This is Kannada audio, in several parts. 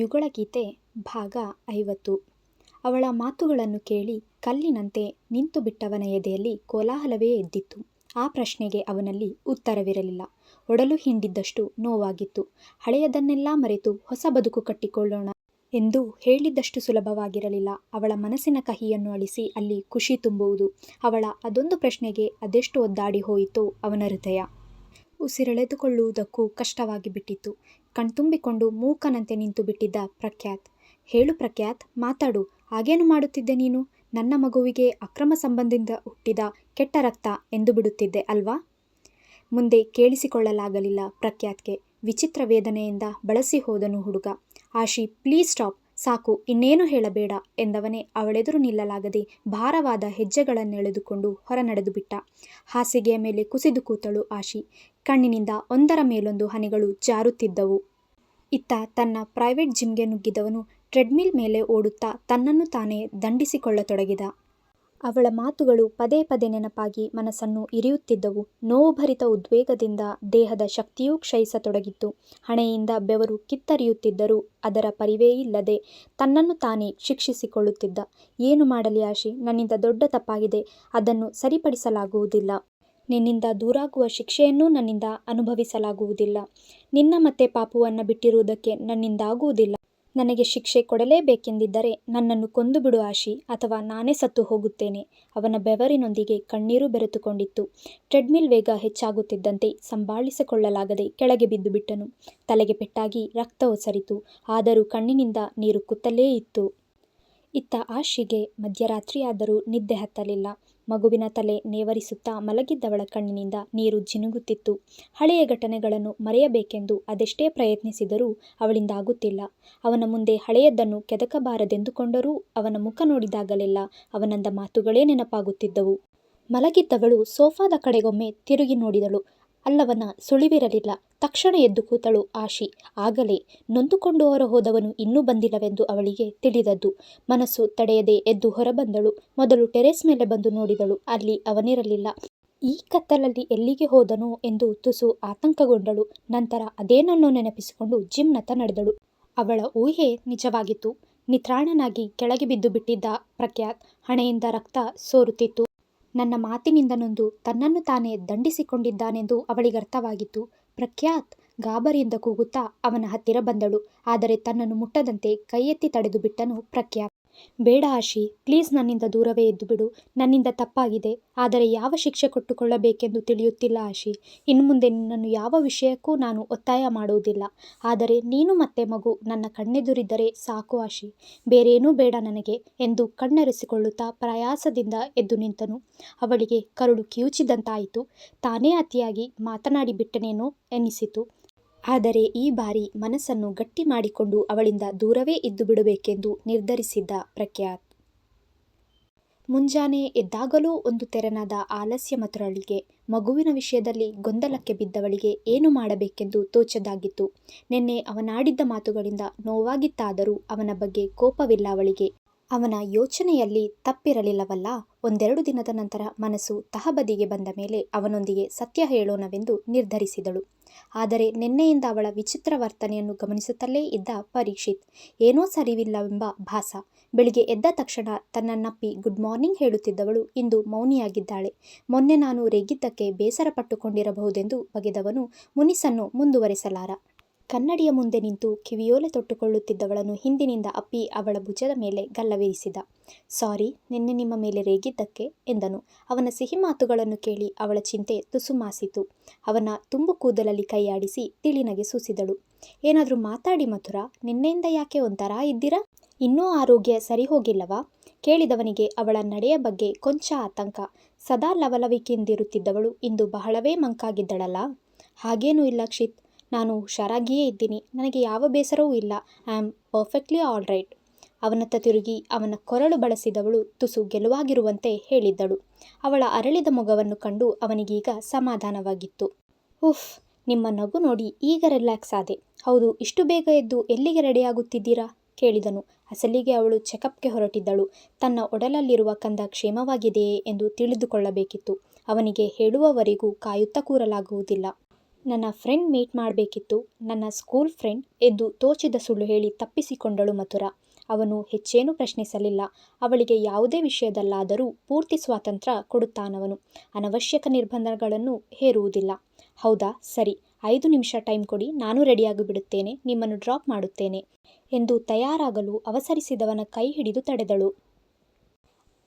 ಯುಗಳಗೀತೆ ಭಾಗ ಐವತ್ತು ಅವಳ ಮಾತುಗಳನ್ನು ಕೇಳಿ ಕಲ್ಲಿನಂತೆ ನಿಂತುಬಿಟ್ಟವನ ಎದೆಯಲ್ಲಿ ಕೋಲಾಹಲವೇ ಎದ್ದಿತ್ತು. ಆ ಪ್ರಶ್ನೆಗೆ ಅವನಲ್ಲಿ ಉತ್ತರವಿರಲಿಲ್ಲ. ಒಡಲು ಹಿಂಡಿದ್ದಷ್ಟು ನೋವಾಗಿತ್ತು. ಹಳೆಯದನ್ನೆಲ್ಲ ಮರೆತು ಹೊಸ ಬದುಕು ಕಟ್ಟಿಕೊಳ್ಳೋಣ ಎಂದು ಹೇಳಿದ್ದಷ್ಟು ಸುಲಭವಾಗಿರಲಿಲ್ಲ. ಅವಳ ಮನಸ್ಸಿನ ಕಹಿಯನ್ನು ಅಳಿಸಿ ಅಲ್ಲಿ ಖುಷಿ ತುಂಬುವುದು. ಅವಳ ಅದೊಂದು ಪ್ರಶ್ನೆಗೆ ಅದೆಷ್ಟು ಒದ್ದಾಡಿ ಹೋಯಿತೋ ಅವನ ಹೃದಯ. ಉಸಿರೆಳೆದುಕೊಳ್ಳುವುದಕ್ಕೂ ಕಷ್ಟವಾಗಿಬಿಟ್ಟಿತ್ತು. ಕಣ್ತುಂಬಿಕೊಂಡು ಮೂಕನಂತೆ ನಿಂತುಬಿಟ್ಟಿದ್ದ ಪ್ರಖ್ಯಾತ್. ಹೇಳು ಪ್ರಖ್ಯಾತ್, ಮಾತಾಡು. ಹಾಗೇನು ಮಾಡುತ್ತಿದ್ದೆ ನೀನು? ನನ್ನ ಮಗುವಿಗೆ ಅಕ್ರಮ ಸಂಬಂಧದಿಂದ ಹುಟ್ಟಿದ ಕೆಟ್ಟ ರಕ್ತ ಎಂದು ಬಿಡುತ್ತಿದ್ದೆ ಅಲ್ವಾ? ಮುಂದೆ ಕೇಳಿಸಿಕೊಳ್ಳಲಾಗಲಿಲ್ಲ ಪ್ರಖ್ಯಾತ್ಗೆ. ವಿಚಿತ್ರ ವೇದನೆಯಿಂದ ಬಳಸಿ ಹೋದನು ಹುಡುಗ. Ashi please stop. ಸಾಕು ಇನ್ನೇನು ಹೇಳಬೇಡ ಎಂದವನೇ ಅವಳೆದುರು ನಿಲ್ಲಲಾಗದೆ ಭಾರವಾದ ಹೆಜ್ಜೆಗಳನ್ನೆಳೆದುಕೊಂಡು ಹೊರ ನಡೆದುಬಿಟ್ಟ. ಹಾಸಿಗೆಯ ಮೇಲೆ ಕುಸಿದು ಕೂತಳು ಆಶಿ. ಕಣ್ಣಿನಿಂದ ಒಂದರ ಮೇಲೊಂದು ಹನಿಗಳು ಜಾರುತ್ತಿದ್ದವು. ಇತ್ತ ತನ್ನ ಪ್ರೈವೇಟ್ ಜಿಮ್ಗೆ ನುಗ್ಗಿದವನು ಟ್ರೆಡ್ಮಿಲ್ ಮೇಲೆ ಓಡುತ್ತಾ ತನ್ನನ್ನು ತಾನೇ ದಂಡಿಸಿಕೊಳ್ಳತೊಡಗಿದ. ಅವಳ ಮಾತುಗಳು ಪದೇ ಪದೇ ನೆನಪಾಗಿ ಮನಸ್ಸನ್ನು ಇರಿಯುತ್ತಿದ್ದವು. ನೋವುಭರಿತ ಉದ್ವೇಗದಿಂದ ದೇಹದ ಶಕ್ತಿಯೂ ಕ್ಷಯಿಸತೊಡಗಿತ್ತು. ಹಣೆಯಿಂದ ಬೆವರು ಕಿತ್ತರಿಯುತ್ತಿದ್ದರೂ ಅದರ ಪರಿವೇ ಇಲ್ಲದೆ ತನ್ನನ್ನು ತಾನೇ ಶಿಕ್ಷಿಸಿಕೊಳ್ಳುತ್ತಿದ್ದ. ಏನು ಮಾಡಲಿ ಆಶಿ, ನನ್ನಿಂದ ದೊಡ್ಡ ತಪ್ಪಾಗಿದೆ. ಅದನ್ನು ಸರಿಪಡಿಸಲಾಗುವುದಿಲ್ಲ. ನಿನ್ನಿಂದ ದೂರಾಗುವ ಶಿಕ್ಷೆಯನ್ನೂ ನನ್ನಿಂದ ಅನುಭವಿಸಲಾಗುವುದಿಲ್ಲ. ನಿನ್ನ ಮತ್ತೆ ಪಾಪುವನ್ನು ಬಿಟ್ಟಿರುವುದಕ್ಕೆ ನನ್ನಿಂದಾಗುವುದಿಲ್ಲ. ನನಗೆ ಶಿಕ್ಷೆ ಕೊಡಲೇಬೇಕೆಂದಿದ್ದರೆ ನನ್ನನ್ನು ಕೊಂದುಬಿಡು ಆಶಿ, ಅಥವಾ ನಾನೇ ಸತ್ತು ಹೋಗುತ್ತೇನೆ. ಅವನ ಬೆವರಿನೊಂದಿಗೆ ಕಣ್ಣೀರು ಬೆರೆತುಕೊಂಡಿತ್ತು. ಟ್ರೆಡ್ಮಿಲ್ ವೇಗ ಹೆಚ್ಚಾಗುತ್ತಿದ್ದಂತೆ ಸಂಭಾಳಿಸಿಕೊಳ್ಳಲಾಗದೆ ಕೆಳಗೆ ಬಿದ್ದುಬಿಟ್ಟನು. ತಲೆಗೆ ಪೆಟ್ಟಾಗಿ ರಕ್ತ ಒಸರಿತು. ಆದರೂ ಕಣ್ಣಿನಿಂದ ನೀರು ಕುತ್ತಲೇ ಇತ್ತು. ಇತ್ತ ಆಶಿಗೆ ಮಧ್ಯರಾತ್ರಿಯಾದರೂ ನಿದ್ದೆ ಹತ್ತಲಿಲ್ಲ. ಮಗುವಿನ ತಲೆ ನೇವರಿಸುತ್ತಾ ಮಲಗಿದ್ದವಳ ಕಣ್ಣಿನಿಂದ ನೀರು ಜಿನುಗುತ್ತಿತ್ತು. ಹಳೆಯ ಘಟನೆಗಳನ್ನು ಮರೆಯಬೇಕೆಂದು ಅದೆಷ್ಟೇ ಪ್ರಯತ್ನಿಸಿದರೂ ಅವಳಿಂದಾಗುತ್ತಿಲ್ಲ. ಅವನ ಮುಂದೆ ಹಳೆಯದನ್ನು ಕೆದಕಬಾರದೆಂದುಕೊಂಡರೂ ಅವನ ಮುಖ ನೋಡಿದಾಗಲೆಲ್ಲ ಅವನಂದ ಮಾತುಗಳೇ ನೆನಪಾಗುತ್ತಿದ್ದವು. ಮಲಗಿದ್ದವಳು ಸೋಫಾದ ಕಡೆಗೊಮ್ಮೆ ತಿರುಗಿ ನೋಡಿದಳು. ಅಲ್ಲವನ ಸುಳಿವಿರಲಿಲ್ಲ. ತಕ್ಷಣ ಎದ್ದು ಕೂತಳು ಆಶಿ. ಆಗಲೇ ನೊಂದುಕೊಂಡು ಹೊರ ಹೋದವನು ಇನ್ನೂ ಬಂದಿಲ್ಲವೆಂದು ಅವಳಿಗೆ ತಿಳಿದದ್ದು. ಮನಸ್ಸು ತಡೆಯದೆ ಎದ್ದು ಹೊರಬಂದಳು. ಮೊದಲು ಟೆರೆಸ್ ಮೇಲೆ ಬಂದು ನೋಡಿದಳು. ಅಲ್ಲಿ ಅವನಿರಲಿಲ್ಲ. ಈ ಕತ್ತಲಲ್ಲಿ ಎಲ್ಲಿಗೆ ಹೋದನೋ ಎಂದು ತುಸು ಆತಂಕಗೊಂಡಳು. ನಂತರ ಅದೇನನ್ನೋ ನೆನಪಿಸಿಕೊಂಡು ಜಿಮ್ ನತ್ತ ನಡೆದಳು. ಅವಳ ಊಹೆ ನಿಜವಾಗಿತ್ತು. ನಿತ್ರಾಣನಾಗಿ ಕೆಳಗೆ ಬಿದ್ದು ಬಿಟ್ಟಿದ್ದ ಪ್ರಖ್ಯಾತ್. ಹಣೆಯಿಂದ ರಕ್ತ ಸೋರುತ್ತಿತ್ತು. ನನ್ನ ಮಾತಿನಿಂದ ನೊಂದು ತನ್ನನ್ನು ತಾನೇ ದಂಡಿಸಿಕೊಂಡಿದ್ದಾನೆಂದು ಅವಳಿಗರ್ಥವಾಗಿತ್ತು. ಪ್ರಖ್ಯಾತ್ ಗಾಬರಿಯಿಂದ ಕೂಗುತ್ತಾ ಅವನ ಹತ್ತಿರ ಬಂದಳು. ಆದರೆ ತನ್ನನ್ನು ಮುಟ್ಟದಂತೆ ಕೈಯೆತ್ತಿ ತಡೆದುಬಿಟ್ಟನು ಪ್ರಖ್ಯಾತ್. ಬೇಡ ಆಶಿ, ಪ್ಲೀಸ್ ನನ್ನಿಂದ ದೂರವೇ ಇದ್ದುಬಿಡು. ನನ್ನಿಂದ ತಪ್ಪಾಗಿದೆ. ಆದರೆ ಯಾವ ಶಿಕ್ಷೆ ಕೊಟ್ಟುಕೊಳ್ಳಬೇಕೆಂದು ತಿಳಿಯುತ್ತಿಲ್ಲ ಆಶಿ. ಇನ್ನು ಮುಂದೆ ನಿನ್ನನ್ನು ಯಾವ ವಿಷಯಕ್ಕೂ ನಾನು ಒತ್ತಾಯ ಮಾಡುವುದಿಲ್ಲ. ಆದರೆ ನೀನು ಮತ್ತೆ ಮಗು ನನ್ನ ಕಣ್ಣೆದುರಿದ್ದರೆ ಸಾಕು ಆಶಿ. ಬೇರೇನೂ ಬೇಡ ನನಗೆ ಎಂದು ಕಣ್ಣೆರೆಸಿಕೊಳ್ಳುತ್ತಾ ಪ್ರಯಾಸದಿಂದ ಎದ್ದು ನಿಂತನು. ಅವಳಿಗೆ ಕರುಳು ಕಿವುಚಿದಂತಾಯಿತು. ತಾನೇ ಅತಿಯಾಗಿ ಮಾತನಾಡಿಬಿಟ್ಟನೇನೋ ಎನ್ನಿಸಿತು. ಆದರೆ ಈ ಬಾರಿ ಮನಸ್ಸನ್ನು ಗಟ್ಟಿ ಮಾಡಿಕೊಂಡು ಅವಳಿಂದ ದೂರವೇ ಇದ್ದು ಬಿಡಬೇಕೆಂದು ನಿರ್ಧರಿಸಿದ್ದ ಪ್ರಖ್ಯಾತ್. ಮುಂಜಾನೆ ಎದ್ದಾಗಲೂ ಒಂದು ತೆರನಾದ ಆಲಸ್ಯ ಮತರಳಿಗೆ, ಮಗುವಿನ ವಿಷಯದಲ್ಲಿ ಗೊಂದಲಕ್ಕೆ ಬಿದ್ದವಳಿಗೆ ಏನು ಮಾಡಬೇಕೆಂದು ತೋಚದಾಗಿತ್ತು. ನಿನ್ನೆ ಅವನಾಡಿದ್ದ ಮಾತುಗಳಿಂದ ನೋವಾಗಿತ್ತಾದರೂ ಅವನ ಬಗ್ಗೆ ಕೋಪವಿಲ್ಲ ಅವಳಿಗೆ. ಅವನ ಯೋಚನೆಯಲ್ಲಿ ತಪ್ಪಿರಲಿಲ್ಲವಲ್ಲ. ಒಂದೆರಡು ದಿನದ ನಂತರ ಮನಸ್ಸು ತಹಬದಿಗೆ ಬಂದ ಮೇಲೆ ಅವನೊಂದಿಗೆ ಸತ್ಯ ಹೇಳೋಣವೆಂದು ನಿರ್ಧರಿಸಿದಳು. ಆದರೆ ನಿನ್ನೆಯಿಂದ ಅವಳ ವಿಚಿತ್ರ ವರ್ತನೆಯನ್ನು ಗಮನಿಸುತ್ತಲೇ ಇದ್ದ ಪರೀಕ್ಷಿತ್. ಏನೋ ಸರಿವಿಲ್ಲವೆಂಬ ಭಾಸ. ಬೆಳಿಗ್ಗೆ ಎದ್ದ ತಕ್ಷಣ ತನ್ನನ್ನಪ್ಪಿ ಗುಡ್ ಮಾರ್ನಿಂಗ್ ಹೇಳುತ್ತಿದ್ದವಳು ಇಂದು ಮೌನಿಯಾಗಿದ್ದಾಳೆ. ಮೊನ್ನೆ ನಾನು ರೇಗಿದ್ದಕ್ಕೆ ಬೇಸರಪಟ್ಟುಕೊಂಡಿರಬಹುದೆಂದು ಬಗೆದವನು ಮುನಿಸನ್ನು ಮುಂದುವರೆಸಲಾರ. ಕನ್ನಡಿಯ ಮುಂದೆ ನಿಂತು ಕಿವಿಯೋಲೆ ತೊಟ್ಟುಕೊಳ್ಳುತ್ತಿದ್ದವಳನ್ನು ಹಿಂದಿನಿಂದ ಅಪ್ಪಿ ಅವಳ ಭುಜದ ಮೇಲೆ ಗಲ್ಲವೇರಿಸಿದ ಸಾರಿ, ನಿನ್ನೆ ನಿಮ್ಮ ಮೇಲೆ ರೇಗಿದ್ದಕ್ಕೆ ಎಂದನು. ಅವನ ಸಿಹಿ ಮಾತುಗಳನ್ನು ಕೇಳಿ ಅವಳ ಚಿಂತೆ ತುಸು ಮಾಸಿತು. ಅವನ ತುಂಬು ಕೂದಲಲ್ಲಿ ಕೈಯಾಡಿಸಿ ತಿಳಿನಗೆ ಸೂಸಿದಳು. ಏನಾದರೂ ಮಾತಾಡಿ ಮಥುರ ನಿನ್ನೆಯಿಂದ ಯಾಕೆ ಒಂಥರಾ ಇದ್ದೀರಾ? ಇನ್ನೂ ಆರೋಗ್ಯ ಸರಿ ಹೋಗಿಲ್ಲವಾ ಕೇಳಿದವನಿಗೆ ಅವಳ ನಡೆಯ ಬಗ್ಗೆ ಕೊಂಚ ಆತಂಕ. ಸದಾ ಲವಲವಿಕೆಯಿಂದಿರುತ್ತಿದ್ದವಳು ಇಂದು ಬಹಳವೇ ಮಂಕಾಗಿದ್ದಳಲ್ಲ? ಹಾಗೇನೂ ಇಲ್ಲ ಕ್ಷಿತ್. ನಾನು ಹುಷಾರಾಗಿಯೇ ಇದ್ದೀನಿ. ನನಗೆ ಯಾವ ಬೇಸರವೂ ಇಲ್ಲ. I am perfectly all right. ಅವನತ್ತ ತಿರುಗಿ ಅವನ ಕೊರಳು ಬಳಸಿದವಳು ತುಸು ಗೆಲುವಾಗಿರುವಂತೆ ಹೇಳಿದ್ದಳು. ಅವಳ ಅರಳಿದ ಮೊಗವನ್ನು ಕಂಡು ಅವನಿಗೀಗ ಸಮಾಧಾನವಾಗಿತ್ತು. ಉಫ್, ನಿಮ್ಮ ನಗು ನೋಡಿ ಈಗ ರಿಲ್ಯಾಕ್ಸ್ ಆದೆ. ಹೌದು ಇಷ್ಟು ಬೇಗ ಎದ್ದು ಎಲ್ಲಿಗೆ ರೆಡಿಯಾಗುತ್ತಿದ್ದೀರಾ? ಕೇಳಿದನು. ಅಸಲಿಗೆ ಅವಳು ಚೆಕಪ್ಗೆ ಹೊರಟಿದ್ದಳು. ತನ್ನ ಒಡಲಲ್ಲಿರುವ ಕಂದ ಕ್ಷೇಮವಾಗಿದೆಯೇ ಎಂದು ತಿಳಿದುಕೊಳ್ಳಬೇಕಿತ್ತು. ಅವನಿಗೆ ಹೇಳುವವರೆಗೂ ಕಾಯುತ್ತ ಕೂರಲಾಗುವುದಿಲ್ಲ. ನನ್ನ ಫ್ರೆಂಡ್ ಮೀಟ್ ಮಾಡಬೇಕಿತ್ತು. ನನ್ನ ಸ್ಕೂಲ್ ಫ್ರೆಂಡ್ ಎಂದು ತೋಚಿದ ಸುಳ್ಳು ಹೇಳಿ ತಪ್ಪಿಸಿಕೊಂಡಳು ಮಥುರ. ಅವನು ಹೆಚ್ಚೇನೂ ಪ್ರಶ್ನಿಸಲಿಲ್ಲ. ಅವಳಿಗೆ ಯಾವುದೇ ವಿಷಯದಲ್ಲಾದರೂ ಪೂರ್ತಿ ಸ್ವಾತಂತ್ರ್ಯ ಕೊಡುತ್ತಾನವನು. ಅನವಶ್ಯಕ ನಿರ್ಬಂಧಗಳನ್ನು ಹೇರುವುದಿಲ್ಲ. ಹೌದಾ? ಸರಿ. ಐದು ನಿಮಿಷ ಟೈಮ್ ಕೊಡಿ. ನಾನು ರೆಡಿಯಾಗಿ ಬಿಡುತ್ತೇನೆ ನಿಮ್ಮನ್ನು ಡ್ರಾಪ್ ಮಾಡುತ್ತೇನೆ. ಎಂದು ತಯಾರಾಗಲು ಅವಸರಿಸಿದವನ ಕೈ ಹಿಡಿದು ತಡೆದಳು.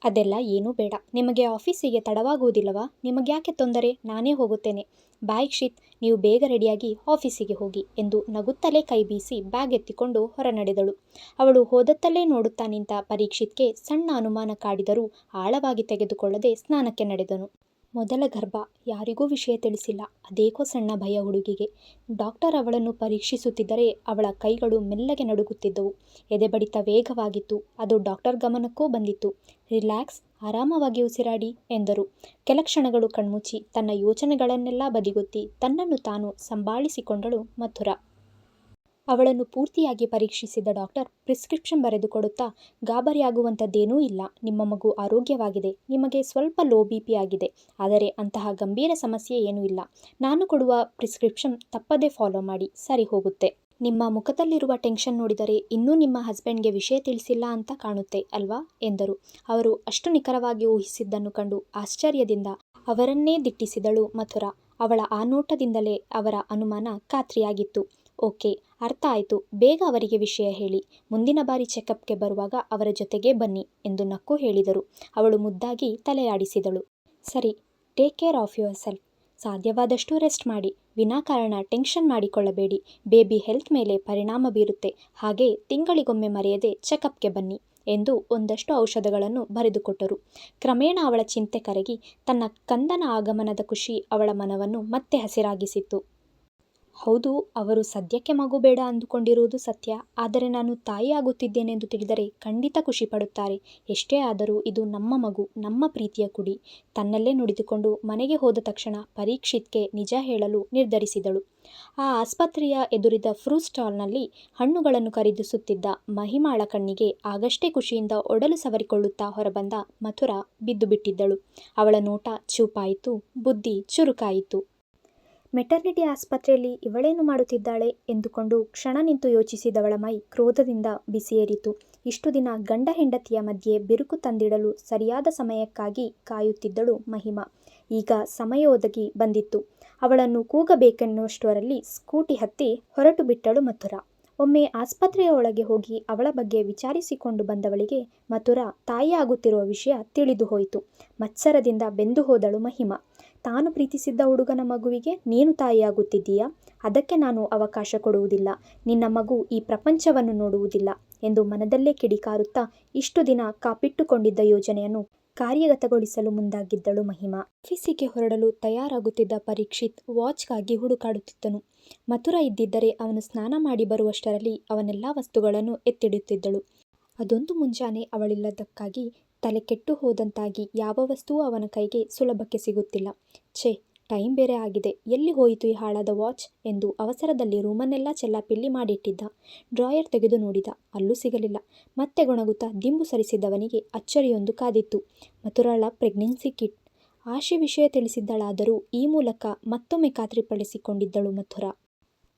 ಅದೆಲ್ಲ ಏನೂ ಬೇಡ. ನಿಮಗೆ ಆಫೀಸಿಗೆ ತಡವಾಗುವುದಿಲ್ಲವಾ? ನಿಮಗ್ಯಾಕೆ ತೊಂದರೆ? ನಾನೇ ಹೋಗುತ್ತೇನೆ. ಬಾಯ್ ಕ್ಷಿತ್, ನೀವು ಬೇಗ ರೆಡಿಯಾಗಿ ಆಫೀಸಿಗೆ ಹೋಗಿ ಎಂದು ನಗುತ್ತಲೇ ಕೈ ಬೀಸಿ ಬ್ಯಾಗ್ ಎತ್ತಿಕೊಂಡು ಹೊರನಡೆದಳು. ಅವಳು ಹೋದತ್ತಲ್ಲೇ ನೋಡುತ್ತಾ ನಿಂತ ಪರೀಕ್ಷಿತ್ಗೆ ಸಣ್ಣ ಅನುಮಾನ ಕಾಡಿದರೂ ಆಳವಾಗಿ ತೆಗೆದುಕೊಳ್ಳದೆ ಸ್ನಾನಕ್ಕೆ ನಡೆದನು. ಮೊದಲ ಗರ್ಭ ಯಾರಿಗೂ ವಿಷಯ ತಿಳಿಸಿಲ್ಲ. ಅದೇಕೋ ಸಣ್ಣ ಭಯ ಹುಡುಗಿಗೆ. ಡಾಕ್ಟರ್ ಅವಳನ್ನು ಪರೀಕ್ಷಿಸುತ್ತಿದ್ದರೆ ಅವಳ ಕೈಗಳು ಮೆಲ್ಲಗೆ ನಡುಗುತ್ತಿದ್ದವು. ಎದೆಬಡಿತ ವೇಗವಾಗಿತ್ತು. ಅದು ಡಾಕ್ಟರ್ ಗಮನಕ್ಕೂ ಬಂದಿತ್ತು. ರಿಲ್ಯಾಕ್ಸ್ ಆರಾಮವಾಗಿ ಉಸಿರಾಡಿ ಎಂದರು. ಕೆಲ ಕ್ಷಣಗಳು ಕಣ್ಮುಚ್ಚಿ. ತನ್ನ ಯೋಚನೆಗಳನ್ನೆಲ್ಲ ಬದಿಗೊತ್ತಿ ತನ್ನನ್ನು ತಾನು ಸಂಭಾಳಿಸಿಕೊಂಡಳು ಮಥುರಾ. ಅವಳನ್ನು ಪೂರ್ತಿಯಾಗಿ ಪರೀಕ್ಷಿಸಿದ ಡಾಕ್ಟರ್ ಪ್ರಿಸ್ಕ್ರಿಪ್ಷನ್ ಬರೆದುಕೊಡುತ್ತಾ, ಗಾಬರಿಯಾಗುವಂಥದ್ದೇನೂ ಇಲ್ಲ. ನಿಮ್ಮ ಮಗು ಆರೋಗ್ಯವಾಗಿದೆ. ನಿಮಗೆ ಸ್ವಲ್ಪ ಲೋ ಬಿ ಆಗಿದೆ. ಆದರೆ ಅಂತಹ ಗಂಭೀರ ಸಮಸ್ಯೆ ಏನೂ ಇಲ್ಲ. ನಾನು ಕೊಡುವ ಪ್ರಿಸ್ಕ್ರಿಪ್ಷನ್ ತಪ್ಪದೇ ಫಾಲೋ ಮಾಡಿ. ಸರಿ ಹೋಗುತ್ತೆ. ನಿಮ್ಮ ಮುಖದಲ್ಲಿರುವ ಟೆನ್ಷನ್ ನೋಡಿದರೆ ಇನ್ನೂ ನಿಮ್ಮ ಹಸ್ಬೆಂಡ್ಗೆ ವಿಷಯ ತಿಳಿಸಿಲ್ಲ ಅಂತ ಕಾಣುತ್ತೆ, ಅಲ್ವಾ? ಎಂದರು. ಅವರು ಅಷ್ಟು ನಿಖರವಾಗಿ ಊಹಿಸಿದ್ದನ್ನು ಕಂಡು ಆಶ್ಚರ್ಯದಿಂದ ಅವರನ್ನೇ ದಿಟ್ಟಿಸಿದಳು ಮಥುರಾ. ಅವಳ ಆ ನೋಟದಿಂದಲೇ ಅವರ ಅನುಮಾನ ಖಾತ್ರಿಯಾಗಿತ್ತು. ಓಕೆ, ಅರ್ಥ ಆಯಿತು. ಬೇಗ ಅವರಿಗೆ ವಿಷಯ ಹೇಳಿ. ಮುಂದಿನ ಬಾರಿ ಚೆಕಪ್ಗೆ ಬರುವಾಗ ಅವರ ಜೊತೆಗೆ ಬನ್ನಿ ಎಂದು ನಕ್ಕು ಹೇಳಿದರು. ಅವಳು ಮುದ್ದಾಗಿ ತಲೆಯಾಡಿಸಿದಳು. ಸರಿ, take care of yourself. ಸಾಧ್ಯವಾದಷ್ಟು ರೆಸ್ಟ್ ಮಾಡಿ. ವಿನಾಕಾರಣ ಟೆನ್ಷನ್ ಮಾಡಿಕೊಳ್ಳಬೇಡಿ. ಬೇಬಿ ಹೆಲ್ತ್ ಮೇಲೆ ಪರಿಣಾಮ ಬೀರುತ್ತೆ. ಹಾಗೆ ತಿಂಗಳಿಗೊಮ್ಮೆ ಮರೆಯದೆ ಚೆಕಪ್ಗೆ ಬನ್ನಿ ಎಂದು ಒಂದಷ್ಟು ಔಷಧಗಳನ್ನು ಬರೆದುಕೊಟ್ಟರು. ಕ್ರಮೇಣ ಅವಳ ಚಿಂತೆ ಕರಗಿ ತನ್ನ ಕಂದನ ಆಗಮನದ ಖುಷಿ ಅವಳ ಮನವನ್ನು ಮತ್ತೆ ಹಸಿರಾಗಿಸಿತ್ತು. ಹೌದು, ಅವರು ಸದ್ಯಕ್ಕೆ ಮಗು ಬೇಡ ಅಂದುಕೊಂಡಿರುವುದು ಸತ್ಯ. ಆದರೆ ನಾನು ತಾಯಿ ಆಗುತ್ತಿದ್ದೇನೆಂದು ತಿಳಿದರೆ ಖಂಡಿತ ಖುಷಿ ಪಡುತ್ತಾರೆ. ಎಷ್ಟೇ ಆದರೂ ಇದು ನಮ್ಮ ಮಗು, ನಮ್ಮ ಪ್ರೀತಿಯ ಕುಡಿ. ತನ್ನಲ್ಲೇ ನುಡಿದುಕೊಂಡು ಮನೆಗೆ ಹೋದ ತಕ್ಷಣ ಪರೀಕ್ಷಿತ್ಗೆ ನಿಜ ಹೇಳಲು ನಿರ್ಧರಿಸಿದಳು. ಆ ಆಸ್ಪತ್ರೆಯ ಎದುರಿದ ಫ್ರೂಟ್ ಸ್ಟಾಲ್ನಲ್ಲಿ ಹಣ್ಣುಗಳನ್ನು ಖರೀದಿಸುತ್ತಿದ್ದ ಮಹಿಮಾಳ ಕಣ್ಣಿಗೆ ಆಗಷ್ಟೇ ಖುಷಿಯಿಂದ ಒಡಲು ಸವರಿಕೊಳ್ಳುತ್ತಾ ಹೊರಬಂದ ಮಥುರಾ ಬಿದ್ದು ಬಿಟ್ಟಿದ್ದಳು ಅವಳ ನೋಟ ಚೂಪಾಯಿತು, ಬುದ್ಧಿ ಚುರುಕಾಯಿತು. ಮೆಟರ್ನಿಟಿ ಆಸ್ಪತ್ರೆಯಲ್ಲಿ ಇವಳೇನು ಮಾಡುತ್ತಿದ್ದಾಳೆ ಎಂದುಕೊಂಡು ಕ್ಷಣ ನಿಂತು ಯೋಚಿಸಿದವಳ ಮೈ ಕ್ರೋಧದಿಂದ ಬಿಸಿಯೇರಿತು. ಇಷ್ಟು ದಿನ ಗಂಡ ಹೆಂಡತಿಯ ಮಧ್ಯೆ ಬಿರುಕು ತಂದಿಡಲು ಸರಿಯಾದ ಸಮಯಕ್ಕಾಗಿ ಕಾಯುತ್ತಿದ್ದಳು ಮಹಿಮಾ. ಈಗ ಸಮಯ ಒದಗಿ ಬಂದಿತ್ತು. ಅವಳನ್ನು ಕೂಗಬೇಕೆನ್ನುವಷ್ಟರಲ್ಲಿ ಸ್ಕೂಟಿ ಹತ್ತಿ ಹೊರಟು ಬಿಟ್ಟಳು ಮಥುರಾ. ಒಮ್ಮೆ ಆಸ್ಪತ್ರೆಯ ಒಳಗೆ ಹೋಗಿ ಅವಳ ಬಗ್ಗೆ ವಿಚಾರಿಸಿಕೊಂಡು ಬಂದವಳಿಗೆ ಮಥುರಾ ತಾಯಿಯಾಗುತ್ತಿರುವ ವಿಷಯ ತಿಳಿದು ಹೋಯಿತು. ಮತ್ಸರದಿಂದ ಬೆಂದು ಹೋದಳು ಮಹಿಮಾ. ತಾನು ಪ್ರೀತಿಸಿದ್ದ ಹುಡುಗನ ಮಗುವಿಗೆ ನೀನು ತಾಯಿಯಾಗುತ್ತಿದ್ದೀಯಾ? ಅದಕ್ಕೆ ನಾನು ಅವಕಾಶ ಕೊಡುವುದಿಲ್ಲ. ನಿನ್ನ ಮಗು ಈ ಪ್ರಪಂಚವನ್ನು ನೋಡುವುದಿಲ್ಲ ಎಂದು ಮನದಲ್ಲೇ ಕಿಡಿಕಾರುತ್ತಾ ಇಷ್ಟು ದಿನ ಕಾಪಿಟ್ಟುಕೊಂಡಿದ್ದ ಯೋಜನೆಯನ್ನು ಕಾರ್ಯಗತಗೊಳಿಸಲು ಮುಂದಾಗಿದ್ದಳು ಮಹಿಮಾ. ಆಫೀಸಿಗೆ ಹೊರಡಲು ತಯಾರಾಗುತ್ತಿದ್ದ ಪರೀಕ್ಷಿತ್ ವಾಚ್ಗಾಗಿ ಹುಡುಕಾಡುತ್ತಿದ್ದನು. ಮಥುರ ಇದ್ದಿದ್ದರೆ ಅವನು ಸ್ನಾನ ಮಾಡಿ ಬರುವಷ್ಟರಲ್ಲಿ ಅವನೆಲ್ಲ ವಸ್ತುಗಳನ್ನು ಎತ್ತಿಡುತ್ತಿದ್ದಳು. ಅದೊಂದು ಮುಂಜಾನೆ ಅವಳಿಲ್ಲದಕ್ಕಾಗಿ ತಲೆ ಕೆಟ್ಟು ಹೋದಂತಾಗಿ ಯಾವ ವಸ್ತುವೂ ಅವನ ಕೈಗೆ ಸುಲಭಕ್ಕೆ ಸಿಗುತ್ತಿಲ್ಲ. ಛೇ, ಟೈಮ್ ಬೇರೆ ಆಗಿದೆ. ಎಲ್ಲಿ ಹೋಯಿತು ಈ ಹಾಳಾದ ವಾಚ್? ಎಂದು ಅವಸರದಲ್ಲಿ ರೂಮನ್ನೆಲ್ಲ ಚೆಲ್ಲಾಪಿಲ್ಲಿ ಮಾಡಿಟ್ಟಿದ್ದ. ಡ್ರಾಯರ್ ತೆಗೆದು ನೋಡಿದ. ಅಲ್ಲೂ ಸಿಗಲಿಲ್ಲ. ಮತ್ತೆ ಗೊಣಗುತ್ತಾ ದಿಂಬು ಸರಿಸಿದ್ದವನಿಗೆ ಅಚ್ಚರಿಯೊಂದು ಕಾದಿತ್ತು. ಮಥುರಾಳ ಪ್ರೆಗ್ನೆನ್ಸಿ ಕಿಟ್. ಆಶೆ ವಿಷಯ ತಿಳಿಸಿದ್ದಳಾದರೂ ಈ ಮೂಲಕ ಮತ್ತೊಮ್ಮೆ ಖಾತ್ರಿಪಡಿಸಿಕೊಂಡಿದ್ದಳು ಮಥುರ.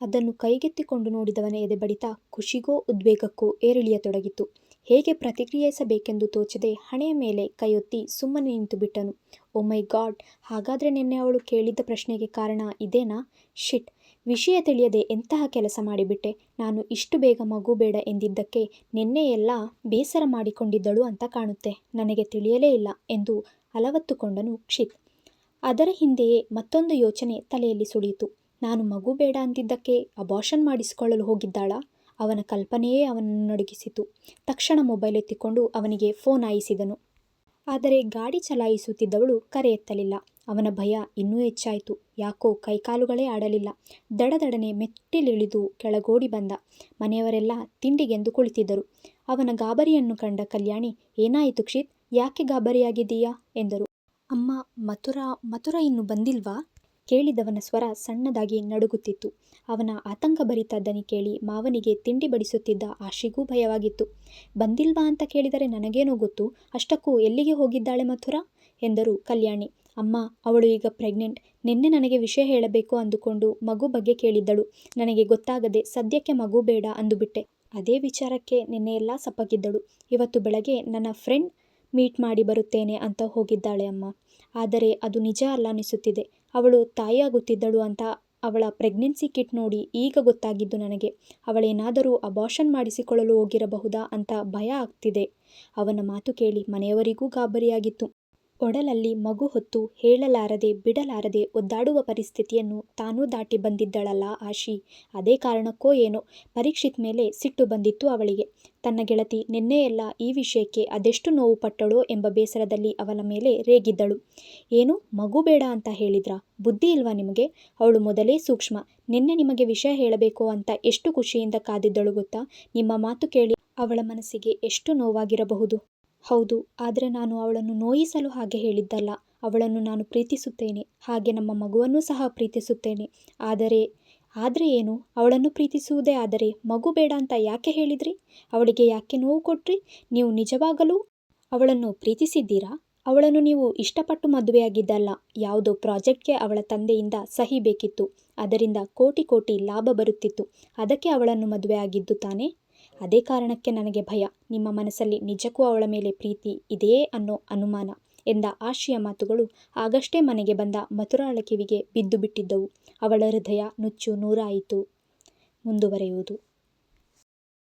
ಅದನ್ನು ಕೈಗೆತ್ತಿಕೊಂಡು ನೋಡಿದವನ ಎದೆ ಬಡಿತ ಖುಷಿಗೋ ಉದ್ವೇಗಕ್ಕೋ ಏರಿಳಿಯತೊಡಗಿತು ಹೇಗೆ ಪ್ರತಿಕ್ರಿಯಿಸಬೇಕೆಂದು ತೋಚದೆ ಹಣೆಯ ಮೇಲೆ ಕೈಯೊತ್ತಿ ಸುಮ್ಮನೆ ನಿಂತು ಬಿಟ್ಟನು. ಓ ಮೈ ಗಾಡ್, ಹಾಗಾದರೆ ನಿನ್ನೆ ಅವಳು ಕೇಳಿದ್ದ ಪ್ರಶ್ನೆಗೆ ಕಾರಣ ಇದೇನಾ? ಶಿಟ್, ವಿಷಯ ತಿಳಿಯದೆ ಎಂತಹ ಕೆಲಸ ಮಾಡಿಬಿಟ್ಟೆ? ನಾನು ಇಷ್ಟು ಬೇಗ ಮಗು ಬೇಡ ಎಂದಿದ್ದಕ್ಕೆ ನಿನ್ನೆ ಎಲ್ಲ ಬೇಸರ ಮಾಡಿಕೊಂಡಿದ್ದಳು ಅಂತ ಕಾಣುತ್ತೆ. ನನಗೆ ತಿಳಿಯಲೇ ಇಲ್ಲ ಎಂದು ಅಲವತ್ತುಕೊಂಡನು ಕ್ಷಿತ್. ಅದರ ಹಿಂದೆಯೇ ಮತ್ತೊಂದು ಯೋಚನೆ ತಲೆಯಲ್ಲಿ ಸುಳಿಯಿತು. ನಾನು ಮಗು ಬೇಡ ಅಂದಿದ್ದಕ್ಕೆ ಅಬಾಷನ್ ಮಾಡಿಸಿಕೊಳ್ಳಲು ಹೋಗಿದ್ದಾಳಾ? ಅವನ ಕಲ್ಪನೆಯೇ ಅವನನ್ನು ನಡುಗಿಸಿತು ತಕ್ಷಣ ಮೊಬೈಲ್ ಎತ್ತಿಕೊಂಡು ಅವನಿಗೆ ಫೋನ್ ಆಯಿಸಿದನು ಆದರೆ ಗಾಡಿ ಚಲಾಯಿಸುತ್ತಿದ್ದವಳು ಕರೆ ಎತ್ತಲಿಲ್ಲ. ಅವನ ಭಯ ಇನ್ನೂ ಹೆಚ್ಚಾಯಿತು. ಯಾಕೋ ಕೈಕಾಲುಗಳೇ ಆಡಲಿಲ್ಲ. ದಡದಡನೆ ಮೆಟ್ಟಿಲಿಳಿದು ಕೆಳಗೋಡಿ ಬಂದ. ಮನೆಯವರೆಲ್ಲ ತಿಂಡಿಗೆಂದು ಕುಳಿತಿದ್ದರು. ಅವನ ಗಾಬರಿಯನ್ನು ಕಂಡ ಕಲ್ಯಾಣಿ, ಏನಾಯಿತು ಕ್ಷಿತ್? ಯಾಕೆ ಗಾಬರಿಯಾಗಿದ್ದೀಯಾ? ಎಂದರು. ಅಮ್ಮ, ಮಥುರಾ ಮಥುರಾ ಇನ್ನು ಬಂದಿಲ್ವಾ? ಕೇಳಿದವನ ಸ್ವರ ಸಣ್ಣದಾಗಿ ನಡುಗುತ್ತಿತ್ತು. ಅವನ ಆತಂಕ ದನಿ ಕೇಳಿ ಮಾವನಿಗೆ ತಿಂಡಿ ಬಡಿಸುತ್ತಿದ್ದ ಆಶಿಗೂ ಭಯವಾಗಿತ್ತು. ಬಂದಿಲ್ವಾ ಅಂತ ಕೇಳಿದರೆ ನನಗೇನೋ ಗೊತ್ತು, ಅಷ್ಟಕ್ಕೂ ಎಲ್ಲಿಗೆ ಹೋಗಿದ್ದಾಳೆ ಮಥುರಾ? ಎಂದರು ಕಲ್ಯಾಣಿ. ಅಮ್ಮ, ಅವಳು ಈಗ ಪ್ರೆಗ್ನೆಂಟ್. ನಿನ್ನೆ ನನಗೆ ವಿಷಯ ಹೇಳಬೇಕು ಅಂದುಕೊಂಡು ಮಗು ಬಗ್ಗೆ ಕೇಳಿದ್ದಳು. ನನಗೆ ಗೊತ್ತಾಗದೆ ಸದ್ಯಕ್ಕೆ ಮಗು ಬೇಡ ಅಂದುಬಿಟ್ಟೆ. ಅದೇ ವಿಚಾರಕ್ಕೆ ನಿನ್ನೆ ಎಲ್ಲ ಸಪ್ಪಗಿದ್ದಳು. ಇವತ್ತು ಬೆಳಗ್ಗೆ ನನ್ನ ಫ್ರೆಂಡ್ ಮೀಟ್ ಮಾಡಿ ಬರುತ್ತೇನೆ ಅಂತ ಹೋಗಿದ್ದಾಳೆ ಅಮ್ಮ. ಆದರೆ ಅದು ನಿಜ ಅಲ್ಲ ಅನಿಸುತ್ತಿದೆ. ಅವಳು ತಾಯಿಯಾಗುತ್ತಿದ್ದಳು ಅಂತ ಅವಳ ಪ್ರೆಗ್ನೆನ್ಸಿ ಕಿಟ್ ನೋಡಿ ಈಗ ಗೊತ್ತಾಗಿದ್ದು ನನಗೆ. ಅವಳೇನಾದರೂ ಅಬಾಷನ್ ಮಾಡಿಸಿಕೊಳ್ಳಲು ಹೋಗಿರಬಹುದಾ ಅಂತ ಭಯ ಆಗ್ತಿದೆ. ಅವನ ಮಾತು ಕೇಳಿ ಮನೆಯವರಿಗೂ ಗಾಬರಿಯಾಗಿತ್ತು. ಒಡಲಲ್ಲಿ ಮಗು ಹೊತ್ತು ಹೇಳಲಾರದೆ ಬಿಡಲಾರದೆ ಒದ್ದಾಡುವ ಪರಿಸ್ಥಿತಿಯನ್ನು ತಾನೂ ದಾಟಿ ಬಂದಿದ್ದಳಲ್ಲ ಆಶಿ. ಅದೇ ಕಾರಣಕ್ಕೋ ಏನೋ ಪರೀಕ್ಷಿತ್ ಮೇಲೆ ಸಿಟ್ಟು ಬಂದಿತ್ತು ಅವಳಿಗೆ. ತನ್ನ ಗೆಳತಿ ನಿನ್ನೆಯೆಲ್ಲ ಈ ವಿಷಯಕ್ಕೆ ಅದೆಷ್ಟು ನೋವು ಪಟ್ಟಳೋ ಎಂಬ ಬೇಸರದಲ್ಲಿ ಅವಳ ಮೇಲೆ ರೇಗಿದ್ದಳು. ಏನು, ಮಗು ಬೇಡ ಅಂತ ಹೇಳಿದ್ರಾ? ಬುದ್ಧಿ ಇಲ್ವಾ ನಿಮಗೆ? ಅವಳು ಮೊದಲೇ ಸೂಕ್ಷ್ಮ. ನಿನ್ನೆ ನಿಮಗೆ ವಿಷಯ ಹೇಳಬೇಕು ಅಂತ ಎಷ್ಟು ಖುಷಿಯಿಂದ ಕಾದಿದ್ದಳು ಗೊತ್ತಾ? ನಿಮ್ಮ ಮಾತು ಕೇಳಿ ಅವಳ ಮನಸ್ಸಿಗೆ ಎಷ್ಟು ನೋವಾಗಿರಬಹುದು? ಹೌದು, ಆದರೆ ನಾನು ಅವಳನ್ನು ನೋಯಿಸಲು ಹಾಗೆ ಹೇಳಿದ್ದಲ್ಲ. ಅವಳನ್ನು ನಾನು ಪ್ರೀತಿಸುತ್ತೇನೆ. ಹಾಗೆ ನಮ್ಮ ಮಗುವನ್ನು ಸಹ ಪ್ರೀತಿಸುತ್ತೇನೆ. ಆದರೆ ಆದರೆ ಏನು? ಅವಳನ್ನು ಪ್ರೀತಿಸುವುದೇ ಆದರೆ ಮಗು ಬೇಡ ಅಂತ ಯಾಕೆ ಹೇಳಿದ್ರಿ? ಅವಳಿಗೆ ಯಾಕೆ ನೋವು ಕೊಟ್ರಿ? ನೀವು ನಿಜವಾಗಲೂ ಅವಳನ್ನು ಪ್ರೀತಿಸಿದ್ದೀರಾ? ಅವಳನ್ನು ನೀವು ಇಷ್ಟಪಟ್ಟು ಮದುವೆಯಾಗಿದ್ದಲ್ಲ. ಯಾವುದೋ ಪ್ರಾಜೆಕ್ಟ್ಗೆ ಅವಳ ತಂದೆಯಿಂದ ಸಹಿ ಬೇಕಿತ್ತು. ಅದರಿಂದ ಕೋಟಿ ಕೋಟಿ ಲಾಭ ಬರುತ್ತಿತ್ತು. ಅದಕ್ಕೆ ಅವಳನ್ನು ಮದುವೆ ಆಗಿದ್ದು ತಾನೇ? ಅದೇ ಕಾರಣಕ್ಕೆ ನನಗೆ ಭಯ. ನಿಮ್ಮ ಮನಸ್ಸಲ್ಲಿ ನಿಜಕ್ಕೂ ಅವಳ ಮೇಲೆ ಪ್ರೀತಿ ಇದೆಯೇ ಅನ್ನೋ ಅನುಮಾನ ಎಂದ ಆಶಿಯ ಮಾತುಗಳು ಆಗಷ್ಟೇ ಮನೆಗೆ ಬಂದ ಮಥುರಾಳ ಕಿವಿಗೆ ಬಿದ್ದು ಬಿಟ್ಟಿದ್ದವು. ಅವಳ ಹೃದಯ ನುಚ್ಚು ನೂರಾಯಿತು. ಮುಂದುವರೆಯುವುದು.